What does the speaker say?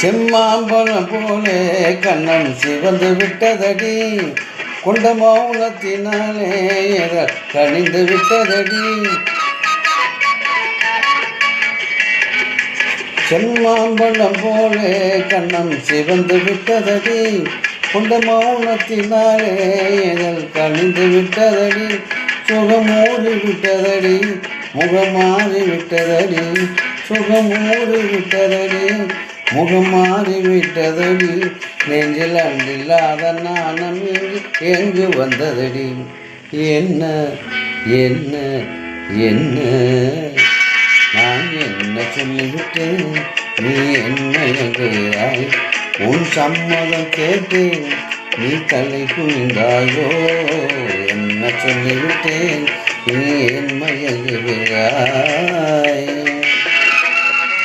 செம்மாம்பழம் போலே கண்ணம் சிவந்து விட்டதடி. கொண்ட மௌனத்தினாலே கணிந்து விட்டதடி. செம்மாம்பழம் போலே கண்ணம் சிவந்து விட்டதடி. கொண்ட மௌனத்தினாலே எதழ் கனிந்து விட்டதடி. சுகமூறி விட்டதடி முகமாறி விட்டதடி. சுகமூறி விட்டதடி. முகம் மாறிவிட்டதடி. நெஞ்சில் அன்றில்லாத நாணம் இங்கு எங்கு வந்ததடி? என்ன என்ன என்ன? நான் என்ன சொல்லிவிட்டேன்? நீ என்ன எங்குகிறாய் உன் சம்மதம் கேட்டேன். நீ தலை குனிந்தாயோ? என்ன சொல்லிவிட்டேன்? நீ என்ன எங்குகிறாய்